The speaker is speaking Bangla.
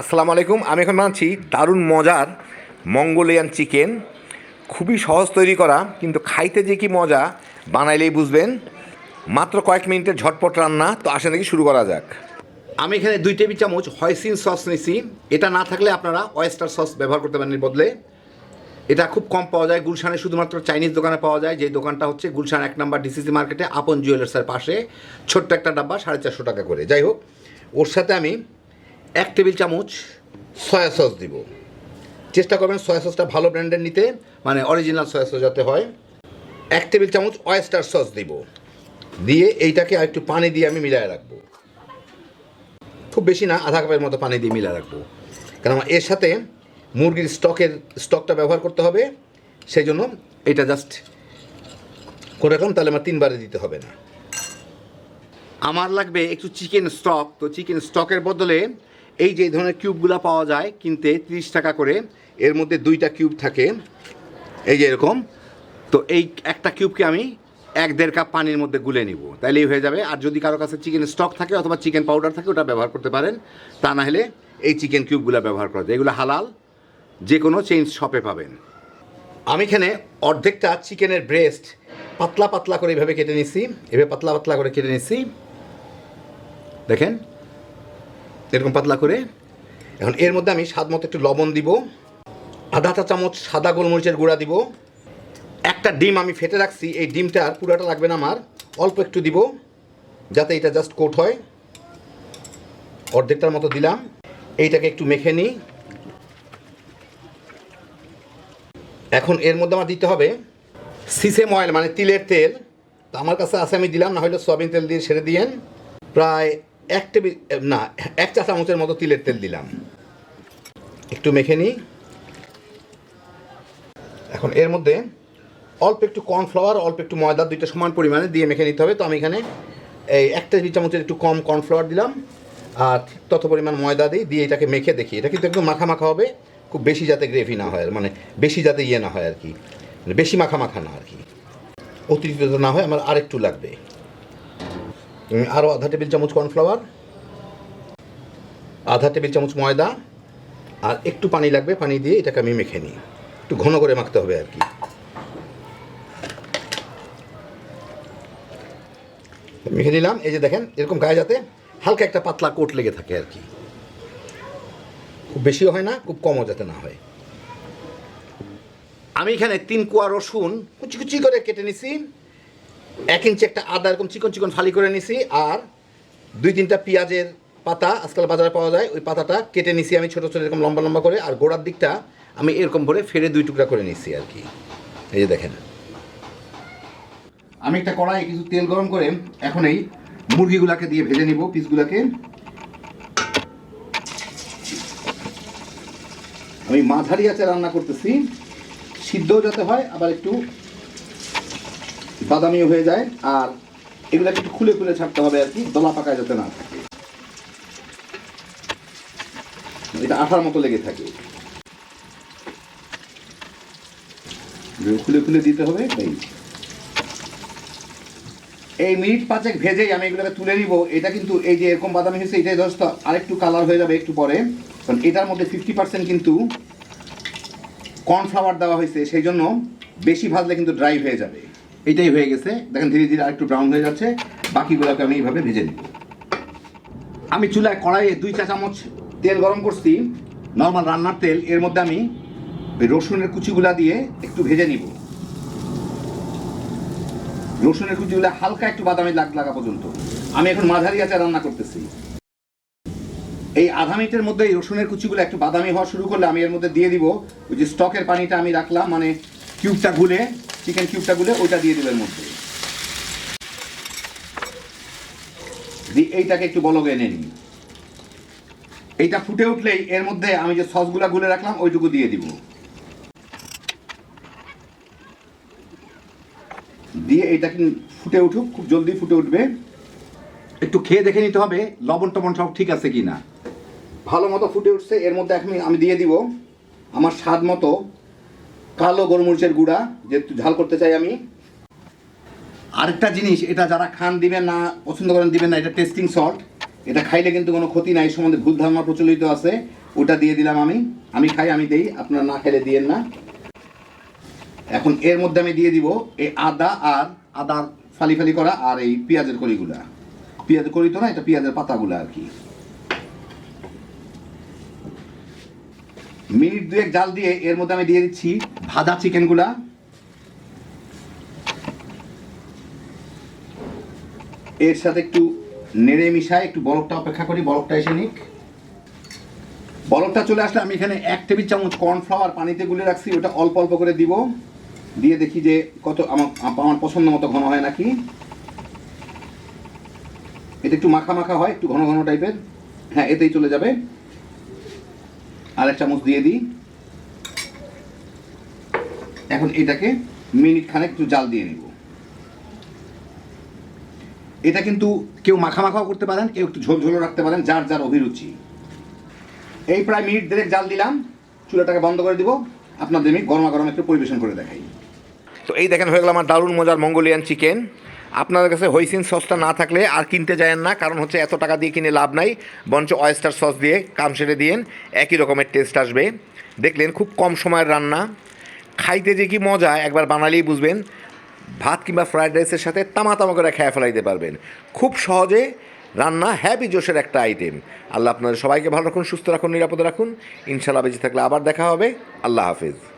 আসসালামু আলাইকুম, আমি এখন বানাচ্ছি দারুণ মজার মঙ্গোলিয়ান চিকেন। খুবই সহজ তৈরি করা, কিন্তু খাইতে যে কি মজা, বানাইলেই বুঝবেন। মাত্র কয়েক মিনিটের ঝটপট রান্না, তো আসেন দেখি শুরু করা যাক। আমি এখানে দুই টেবিল চামচ হয়সিন সস নিছি। এটা না থাকলে আপনারা অয়েস্টার সস ব্যবহার করতে পারেন বদলে। এটা খুব কম পাওয়া যায়, গুলশানে শুধুমাত্র চাইনিজ দোকানে পাওয়া যায়। যে দোকানটা হচ্ছে গুলশান এক নম্বর ডিসিসি মার্কেটে আপন জুয়েলার্সের পাশে। ছোট্ট একটা ডাব্বা, সাড়ে চারশো টাকা করে। যাই হোক, ওর সাথে আমি এক টেবিল চামচ সয়া সস দিব। চেষ্টা করবেন সয়া সসটা ভালো ব্র্যান্ডের নিতে মানে অরিজিনাল সয়া সস যাতে হয়। এক টেবিল চামচ অয়েস্টার সস দিব। দিয়ে এইটাকে আর একটু পানি দিয়ে আমি মিলায় রাখব। খুব বেশি না আধা কাপের মতো পানি দিয়ে মিলা রাখব। কারণ আমার এর সাথে মুরগির স্টকের স্টকটা ব্যবহার করতে হবে। সেই জন্য এটা জাস্ট করে রাখলাম তাহলে আমার তিনবারে দিতে হবে না। আমার লাগবে একটু চিকেন স্টক তো চিকেন স্টকের বদলে এই যে ধরনের কিউবগুলো পাওয়া যায়, কিনতে তিরিশ টাকা করে, এর মধ্যে দুইটা কিউব থাকে। এই যে এরকম। তো এই একটা কিউবকে আমি এক দেড় কাপ পানির মধ্যে গুলে নিব। তাইলেই হয়ে যাবে। আর যদি কারও কাছে চিকেন স্টক থাকে অথবা চিকেন পাউডার থাকে, ওটা ব্যবহার করতে পারেন। তা না হলে এই চিকেন কিউবগুলো ব্যবহার করা যায়। এগুলো হালাল। যে কোনো চেঞ্জ শপে পাবেন। আমি এখানে অর্ধেকটা চিকেনের ব্রেস্ট পাতলা পাতলা করে এভাবে কেটে নিছি। এভাবে পাতলা পাতলা করে কেটে নিছি। দেখেন। এরকম পাতলা করে? এখন এর মধ্যে আমি স্বাদ মতো একটু লবণ দিব। আধা চা চামচ সাদা গোলমরিচের গুঁড়া দিব। একটা ডিম আমি ফেটে রাখছি, এই ডিমটার পুরাটা লাগবে না আমার। অল্প একটু দিব, যাতে এটা জাস্ট কোট হয়। অর্ধেকটার মতো দিলাম। এইটাকে একটু মেখে নিই। এখন এর মধ্যে আমার দিতে হবে সিসেম অয়েল মানে তিলের তেল। তো আমার কাছে আছে, আমি দিলাম, না হলে সয়াবিন তেল দিয়ে ছেড়ে দিয়েন। প্রায় এক টেবিল না, এক চা চামচের মতো তিলের তেল দিলাম। একটু মেখে নিই। এখন এর মধ্যে অল্প একটু কর্নফ্লাওয়ার, অল্প একটু ময়দা, দুইটা সমান পরিমাণে দিয়ে মেখে নিতে হবে। তো আমি এখানে এই এক টেবিল চামচের একটু কম কর্নফ্লাওয়ার দিলাম আর তত পরিমাণ ময়দা দিই, দিয়ে এটাকে মেখে দেখি। এটা কিন্তু একদম মাখা মাখা হবে, খুব বেশি যাতে গ্রেভি না হয় মানে বেশি যাতে ইয়ে না হয় আর কি। মানে বেশি মাখা মাখা না আর কি। অতিরিক্ত না হয়, আমার আরেকটু লাগবে। আরও আধা টেবিল চামচ কর্নফ্লাওয়ার, আধা টেবিল চামচ ময়দা, আর একটু পানি লাগবে, পানি দিয়ে এটাকে আমি মেখে নিই। একটু ঘন করে মাখতে হবে আর কি। মেখে নিলাম, এই যে দেখেন, এরকম গায়ে যাতে হালকা একটা পাতলা কোট লেগে থাকে আর কি। খুব বেশিও হয় না, খুব কমও যাতে না হয়। আমি এখানে তিন কোয়া রসুন কুচি কুচি করে কেটে নিছি। এক ইঞ্চি একটা আদা এরকম চিকন চিকন ফালি করে নিছি, আর দুই তিনটা পেঁয়াজের পাতা আজকাল বাজারে পাওয়া যায়, ওই পাতাটা কেটে নিছি আমি ছোটো ছোটো এরকম লম্বা লম্বা করে, আর গোড়ার দিকটা আমি এরকম করে ফেরে দুই টুকরা করে নিছি আর কি। এই যে দেখেন। আমি একটা কড়াই কিছু তেল গরম করে এখন এই মুরগিগুলাকে দিয়ে ভেজে নিব, পিসগুলাকে। আমি মাঝারি আছে রান্না করতেছি, সিদ্ধও যাতে হয়, আবার একটু বাদামিও হয়ে যায়, আর এগুলাকে একটু খুলে খুলে ছাড়তে হবে আর কি, দলা পাকায় যাতে না থাকে। এটা আঠার মতো লেগে থাকে। খুলে খুলে দিতে হবে, এই। এই মিনিট পাঁচেক ভেজেই আমি এগুলোকে তুলে নিব। এটা কিন্তু এই যে এরকম বাদামি হয়েছে, এটাই দোস্ত আরেকটু কালার হয়ে যাবে একটু পরে, কারণ এটার মধ্যে ফিফটি পার্সেন্ট কিন্তু কর্নফ্লাওয়ার দেওয়া হয়েছে, সেই জন্য বেশি ভাজলে কিন্তু ড্রাই হয়ে যাবে। এটাই হয়ে গেছে। দেখেন ধীরে ধীরে আরেকটু ব্রাউন হয়ে যাচ্ছে। বাকিগুলোকে আমি এইভাবে ভেজে নিব। আমি চুলায় কড়াইয়ে দুই চা চামচ তেল গরম করছি। নর্মাল রান্নার তেল। এর মধ্যে আমি ওই রসুনের কুচিগুলা দিয়ে একটু ভেজে নিব। রসুনের কুচিগুলো হালকা একটু বাদামি লাগ লাগা পর্যন্ত। আমি এখন মাঝারি আচার রান্না করতেছি। এই আধা মিনিটের মধ্যে এই রসুনের কুচিগুলো একটু বাদামি হওয়া শুরু করলে আমি এর মধ্যে দিয়ে দিব। ওই যে স্টকের পানিটা আমি রাখলাম মানে কিউবটা গুলে চিকেন কিউবটা গুলে ওইটা দিয়ে দেবের মধ্যে। এইটাকে একটু বলগে এনে নিই এইটা ফুটে উঠলেই এর মধ্যে আমি যে সসগুলা গুলে রাখলাম, ওইটুকু দিয়ে দিব। দিয়ে এটা ফুটে উঠুক, খুব জলদি ফুটে উঠবে। একটু খেয়ে দেখে নিতে হবে, লবণ টবণ সব ঠিক আছে কি না ভালো মতো ফুটে উঠছে, এর মধ্যে এখন আমি দিয়ে দিব। আমার স্বাদ মতো কালো গোলমরিচের গুঁড়া যেহেতু ঝাল করতে চাই আমি। আরেকটা জিনিস, এটা যারা খান দিবেন না, পছন্দ করেন, দিবেন না, এটা টেস্টিং সল্ট এটা খাইলে কিন্তু কোনো ক্ষতি নাই সম্বন্ধে ভুল ধারণা প্রচলিত আছে। ওটা দিয়ে দিলাম আমি। আমি খাই, আমি দেই, আপনারা না খাইলে দিয়েন না। এখন এর মধ্যে আমি দিয়ে দিব এই আদা আর, আদার ফালি ফালি করা আর এই পেঁয়াজের কলিগুলা পেঁয়াজের কলি তো না, এটা পেঁয়াজের পাতাগুলো আর কি। মিনিট দুয়েক জাল দিয়ে এর মধ্যে আমি দিয়ে দিচ্ছি ভাজা চিকেনগুলা। এর সাথে একটু নেড়ে মিশায়, একটু বরফটা অপেক্ষা করি বরফটা এসে নিক। বরফটা চলে আসলে আমি এখানে এক টেবিল চামচ কর্নফ্লাওয়ার পানিতে গুলে রাখছি, ওটা অল্প অল্প করে দিব। দিয়ে দেখি যে কত আমার আমার পছন্দ মতো ঘন হয় নাকি। এটা একটু মাখা মাখা হয়, একটু ঘন ঘন টাইপের। হ্যাঁ এতেই চলে যাবে। আর এক চামচ দিয়ে দিই। এখন এটাকে মিনিট খানেক একটু জাল দিয়ে নিব। এটা কিন্তু কেউ মাখা মাখাও করতে পারেন, কেউ একটু ঝোল ঝোলও রাখতে পারেন, যার যার অভিরুচি। এই প্রায় মিনিট দেড়েক জাল দিলাম, চুলাটাকে বন্ধ করে দিব। আপনাদের আমি গরমা গরম একটু পরিবেশন করে দেখাই। তো এই দেখেন হয়ে গেল আমার দারুণ মজার মঙ্গোলিয়ান চিকেন। আপনাদের কাছে হইসিন সসটা না থাকলে আর কিনতে যায়েন না, কারণ হচ্ছে এত টাকা দিয়ে কিনে লাভ নাই। বরঞ্চ অয়েস্টার সস দিয়ে কাম সেরে দিয়েন, একই রকমের টেস্ট আসবে। দেখলেন খুব কম সময়ের রান্না। খাইতে যে কি মজা, একবার বানালেই বুঝবেন। ভাত কিংবা ফ্রায়েড রাইসের সাথে তামা তামা করে খেয়ে ফেলাইতে পারবেন। খুব সহজে রান্না হ্যাপি জোশের একটা আইটেম আল্লাহ আপনাদের সবাইকে ভালো রাখুন, সুস্থ রাখুন, নিরাপদে রাখুন। ইনশাল্লাহ বেঁচে থাকলে আবার দেখা হবে। আল্লাহ হাফিজ।